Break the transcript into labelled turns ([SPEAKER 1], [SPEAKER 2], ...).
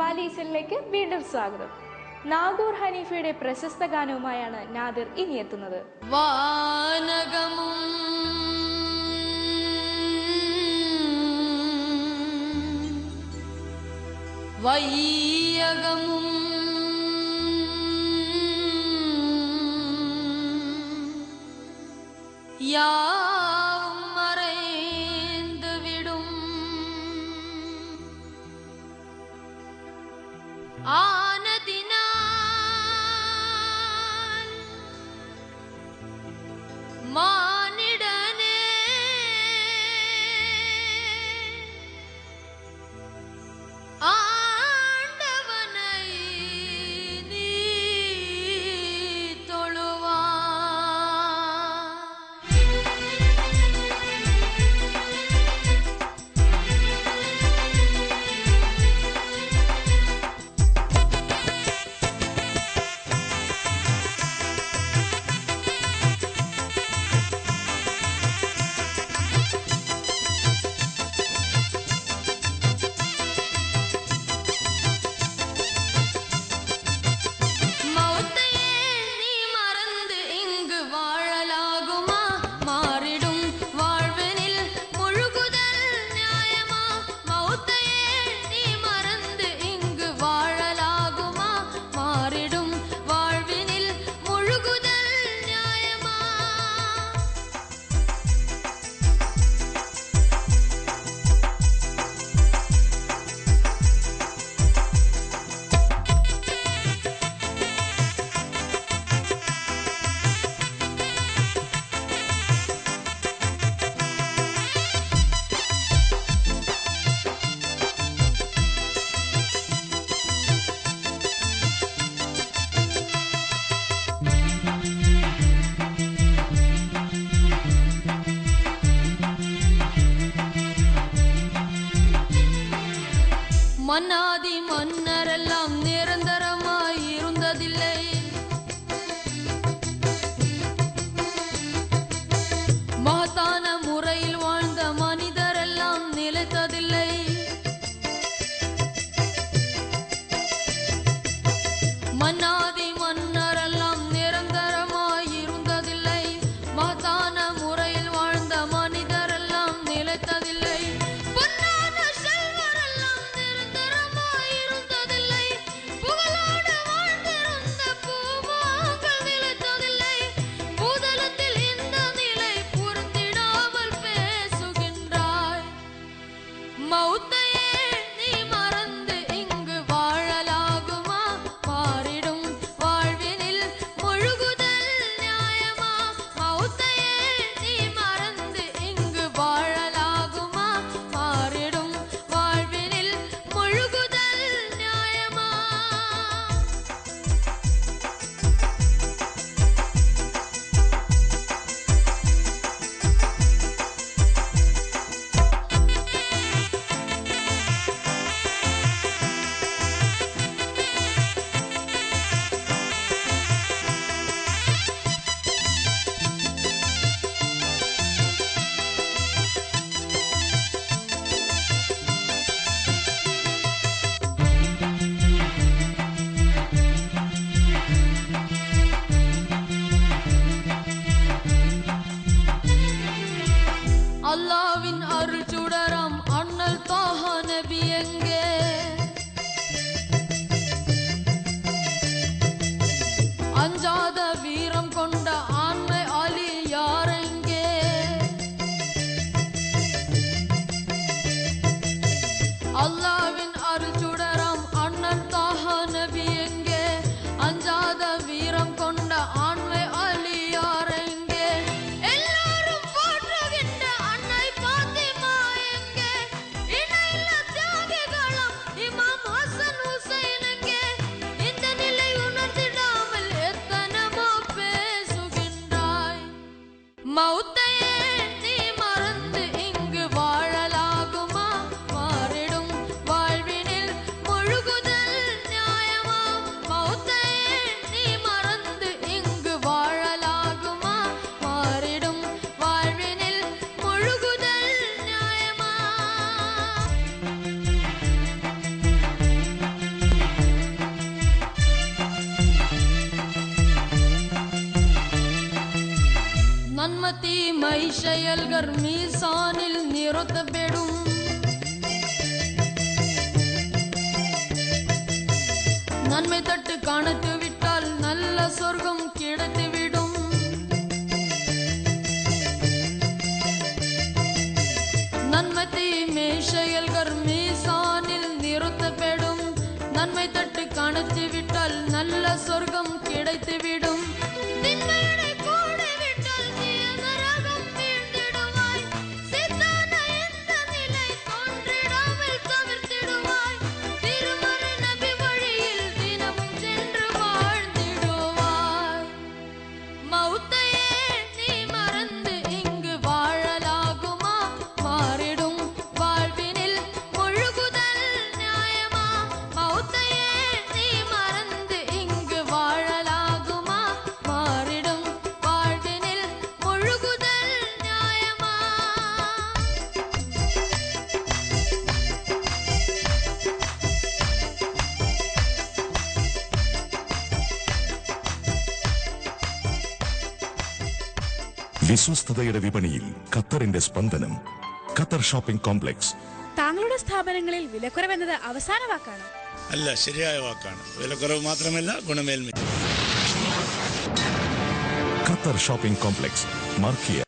[SPEAKER 1] വാലീസിലേക്ക് വീണ്ടും സ്വാഗതം. നാഗൂർ ഹനീഫയുടെ പ്രശസ്ത ഗാനവുമായാണ് നാദിർ ഇനിയെത്തുന്നത്
[SPEAKER 2] വാനകമും വൈയകമും യാ one கைசெயல்கர் மீசானில் நிறுத்தப்பெடும். நன்மை தட்டு காணத்து விட்டால் நல்ல சொர்க்கம் கிடைத்துவிடும். நன்மை தீமை செயல்கர் மீசானில் நிறுத்தப்பெடும். நன்மை தட்டு காணத்து விட்டால் நல்ல சொர்க்கம்
[SPEAKER 3] വിശ്വസ്തതയുടെ വിപണിയിൽ ഖത്തറിന്റെ സ്പന്ദനം. Qatar shopping complex.
[SPEAKER 4] താങ്കളുടെ സ്ഥാപനങ്ങളിൽ വിലക്കുറവ് എന്നത് അവസാന വാക്കാണ്?
[SPEAKER 5] അല്ല ശരിയായ വാക്കാണ്. വിലക്കുറവ് മാത്രമല്ല ഗുണമേന്മ
[SPEAKER 3] ഖത്തർ ഷോപ്പിംഗ് കോംപ്ലക്സ്. മാർക്കിയ.